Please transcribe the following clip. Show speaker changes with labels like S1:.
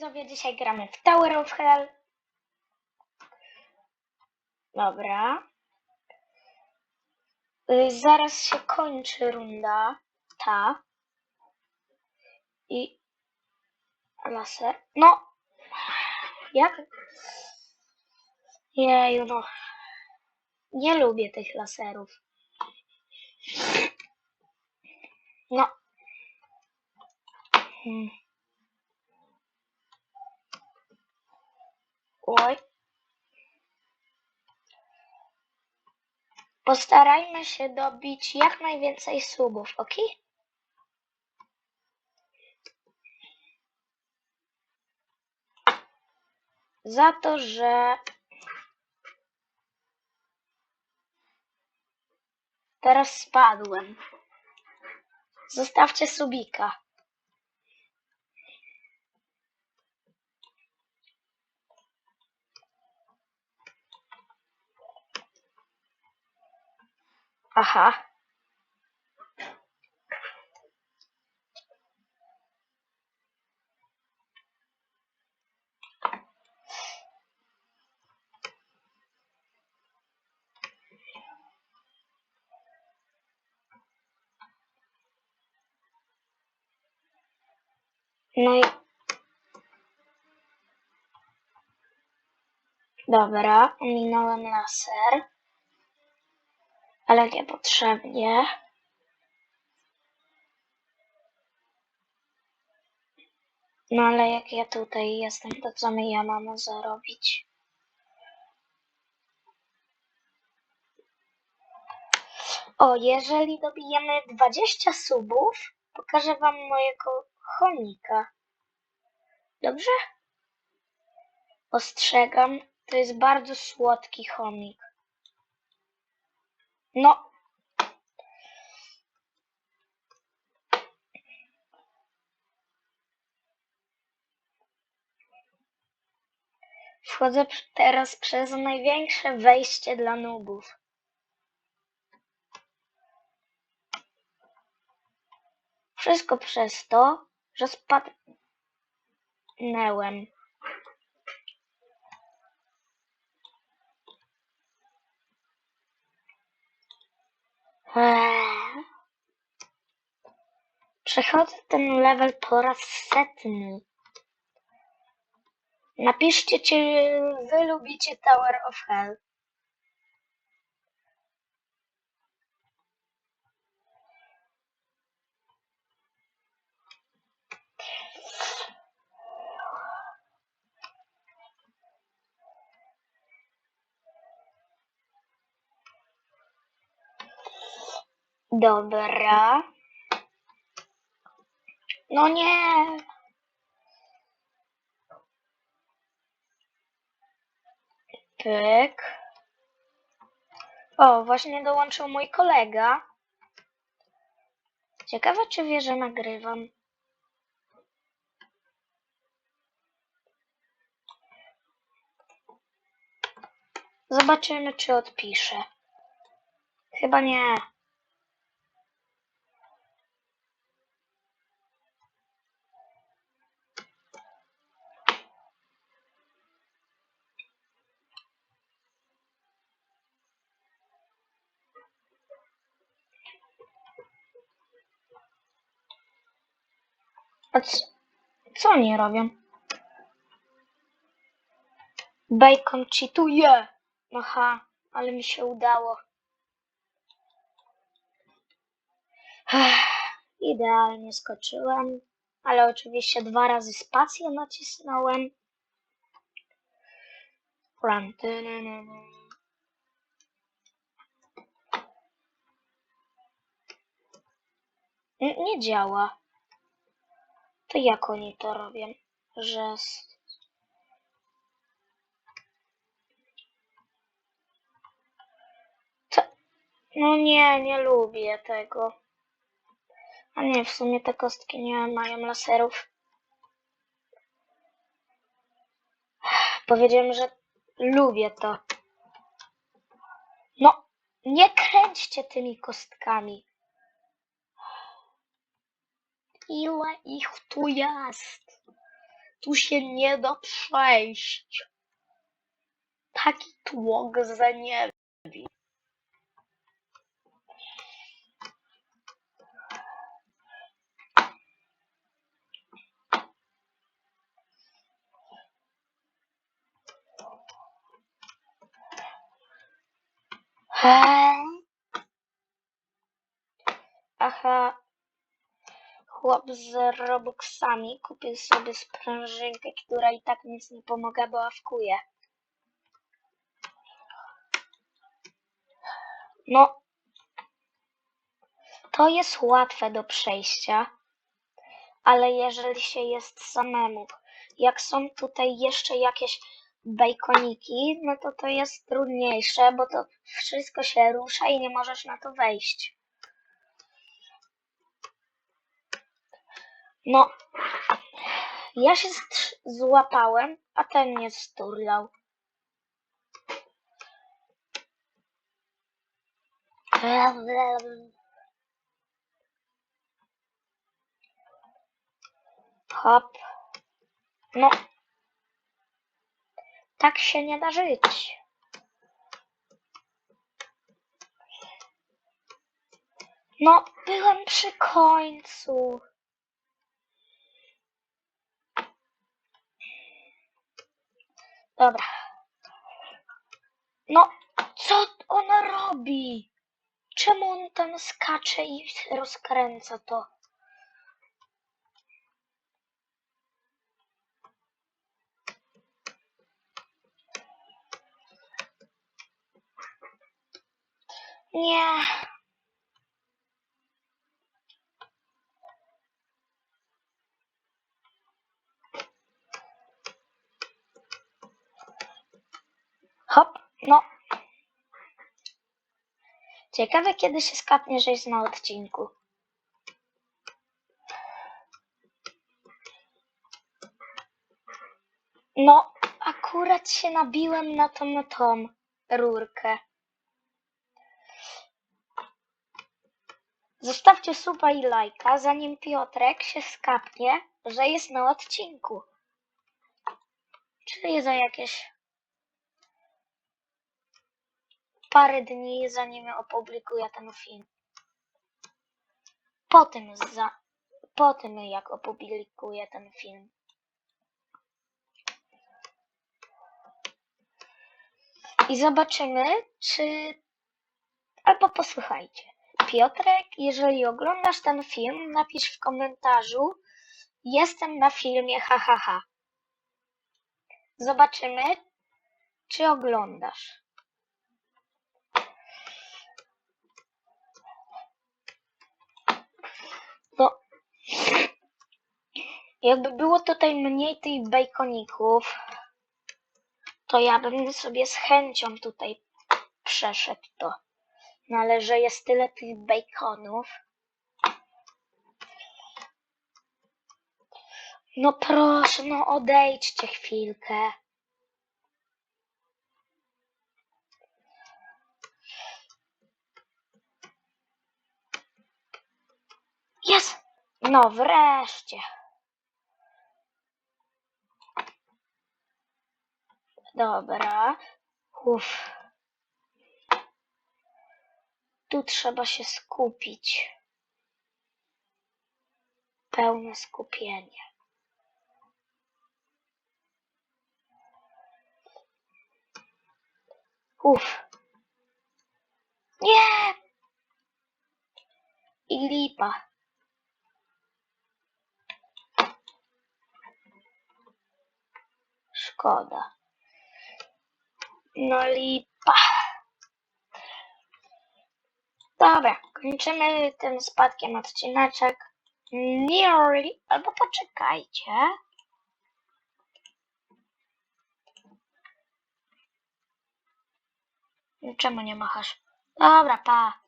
S1: widzowie, dzisiaj gramy w Tower of Hell. Dobra. Y, zaraz się kończy runda ta. I laser. No! Jak? Jeju, no. Nie lubię tych laserów. No. Hmm. Oj. Postarajmy się dobić jak najwięcej subów, ok? Za to, że teraz spadłem. Zostawcie subika. Aha. No i... Dobra, minąłem laser. Ale niepotrzebnie. No ale jak ja tutaj jestem, to co my ja mam zarobić? O, jeżeli dobijemy 20 subów, pokażę wam mojego chomika. Dobrze? Ostrzegam, to jest bardzo słodki chomik. No. Wchodzę teraz przez największe wejście dla nubów. Wszystko przez to, że spadnęłem. Przechodzę ten level po raz setny. Napiszcie, czy wy lubicie Tower of Hell. Dobra. No nie. Pyk. O, właśnie dołączył mój kolega. Ciekawe, czy wie, że nagrywam. Zobaczymy, czy odpisze. Chyba nie. A co, oni robią? Bacon cheatuje. Aha, ale mi się udało. Idealnie skoczyłem, ale oczywiście dwa razy spację nacisnąłem. Run. Nie działa. To jak oni to robią? Że... Co? No nie, nie lubię tego. A nie, w sumie te kostki nie mają laserów. Powiedziałem, że lubię to. No, nie kręćcie tymi kostkami. Ile ich tu jest? Tu się nie da przejść. Taki tłok za nie. Eee. Aha. Chłop z Robuxami kupił sobie sprężynkę, która i tak nic nie pomaga, bo awkuje. No. To jest łatwe do przejścia, ale jeżeli się jest samemu, jak są tutaj jeszcze jakieś bajkoniki, no to to jest trudniejsze, bo to wszystko się rusza i nie możesz na to wejść. No, ja się złapałem, a ten mnie sturlał. Hop. No. Tak się nie da żyć. No, byłem przy końcu. Dobra. No, co on robi? Czemu on tam skacze i rozkręca to? Nie. Hop, no. Ciekawe, kiedy się skapnie, że jest na odcinku. No, akurat się nabiłem na tą, na tą rurkę. Zostawcie suba i lajka, zanim Piotrek się skapnie, że jest na odcinku. Czyli za jakieś parę dni, zanim opublikuję ten film. Po tym, za, po tym jak opublikuję ten film. I zobaczymy, czy. Albo posłuchajcie. Piotrek, jeżeli oglądasz ten film, napisz w komentarzu: Jestem na filmie, hahaha. Ha, ha. Zobaczymy, czy oglądasz. No. Jakby było tutaj mniej tych bajkoników, to ja bym sobie z chęcią tutaj przeszedł to. No ale że jest tyle tych baconów. No proszę, no odejdźcie chwilkę. Jest! No wreszcie. Dobra. Uff. Tu trzeba się skupić. Pełne skupienie. Uff. Nie! I lipa. Szkoda. No lipa. Dobra, kończymy tym spadkiem odcineczek. Nearly, albo poczekajcie. Czemu nie machasz? Dobra, pa.